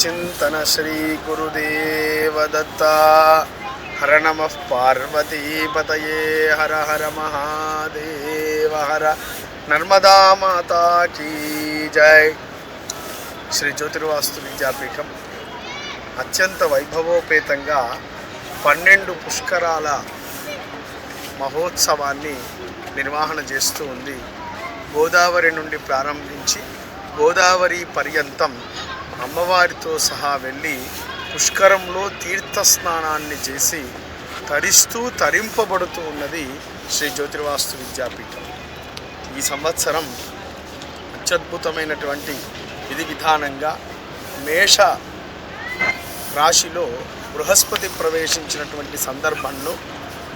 చింతన శ్రీ గురుదేవదత్త హర నమ పార్వతీపతయే హర హర మహాదేవ హర. నర్మదా మాతా కీ జై. శ్రీ జ్యోతిర్వాస్తు విద్యాపీఠం అత్యంత వైభవోపేతంగా పన్నెండు పుష్కరాల మహోత్సవాన్ని నిర్వహణ చేస్తూ ఉంది. గోదావరి నుండి ప్రారంభించి గోదావరి పర్యంతం అమ్మవారితో సహా వెళ్ళి పుష్కరంలో తీర్థస్నానాన్ని చేసి తరిస్తూ తరింపబడుతూ ఉన్నది శ్రీ జ్యోతిర్వాస్తు విద్యాపీఠం. ఈ సంవత్సరం అత్యద్భుతమైనటువంటి విధి విధానంగా మేష రాశిలో బృహస్పతి ప్రవేశించినటువంటి సందర్భంలో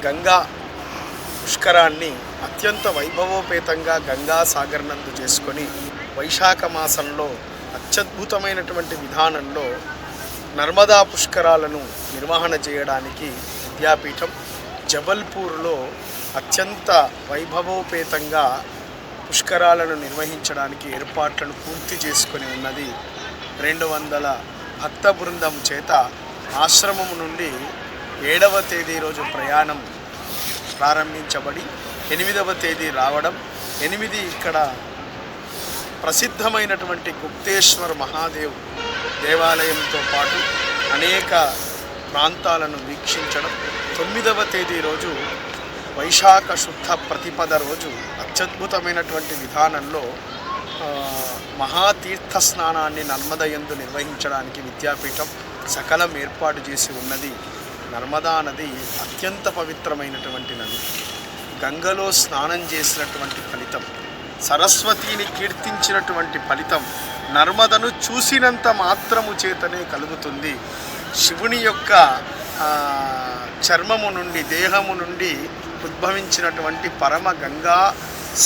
గంగా పుష్కరాన్ని అత్యంత వైభవోపేతంగా గంగా సాగర్ నందు చేసుకొని వైశాఖ మాసంలో అత్యద్భుతమైనటువంటి విధానంలో నర్మదా పుష్కరాలను నిర్వహణ చేయడానికి విద్యాపీఠం జబల్పూర్లో అత్యంత వైభవోపేతంగా పుష్కరాలను నిర్వహించడానికి ఏర్పాట్లను పూర్తి చేసుకొని ఉన్నది. రెండు వందల భక్త బృందం చేత ఆశ్రమం నుండి ఏడవ తేదీ రోజు ప్రయాణం ప్రారంభించబడి ఎనిమిదవ తేదీ రావడం ఎనిమిది ఇక్కడ ప్రసిద్ధమైనటువంటి గుప్తేశ్వర్ మహాదేవ్ దేవాలయంతో పాటు అనేక ప్రాంతాలను వీక్షించడం. తొమ్మిదవ తేదీ రోజు వైశాఖ శుద్ధ ప్రతిపద రోజు. అత్యద్భుతమైనటువంటి విధానంలో మహాతీర్థ స్నానాన్ని నర్మదయందు నిర్వహించడానికి విద్యాపీఠం సకలం ఏర్పాటు చేసి ఉన్నది. నర్మదా నది అత్యంత పవిత్రమైనటువంటి నది. గంగలో స్నానం చేసినటువంటి ఫలితం. సరస్వతిని కీర్తించినటువంటి ఫలితం నర్మదను చూసినంత మాత్రము చేతనే కలుగుతుంది. శివుని యొక్క చర్మము నుండి దేహము నుండి ఉద్భవించినటువంటి పరమ గంగా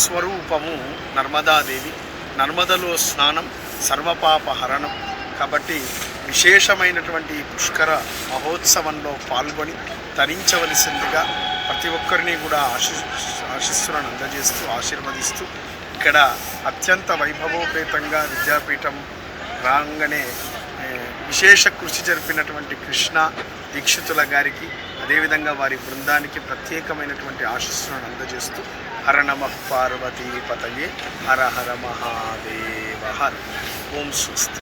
స్వరూపము నర్మదాదేవి. నర్మదలో స్నానం సర్వపాప హరణం కాబట్టి విశేషమైనటువంటి పుష్కర మహోత్సవంలో పాల్గొని తరించవలసిందిగా ప్రతి ఒక్కరిని కూడా ఆశి ఆశిస్సులను అందజేస్తూ ఆశీర్వదిస్తూ ఇక్కడ అత్యంత వైభవోపేతంగా విద్యాపీఠం రాగానే విశేష కృషి జరిపినటువంటి కృష్ణ దీక్షితుల గారికి అదేవిధంగా వారి బృందానికి ప్రత్యేకమైనటువంటి ఆశస్సులను అందజేస్తూ హర నమ పార్వతీ పతయే హర హర మహాదేవ హర. ఓం స్వస్తి.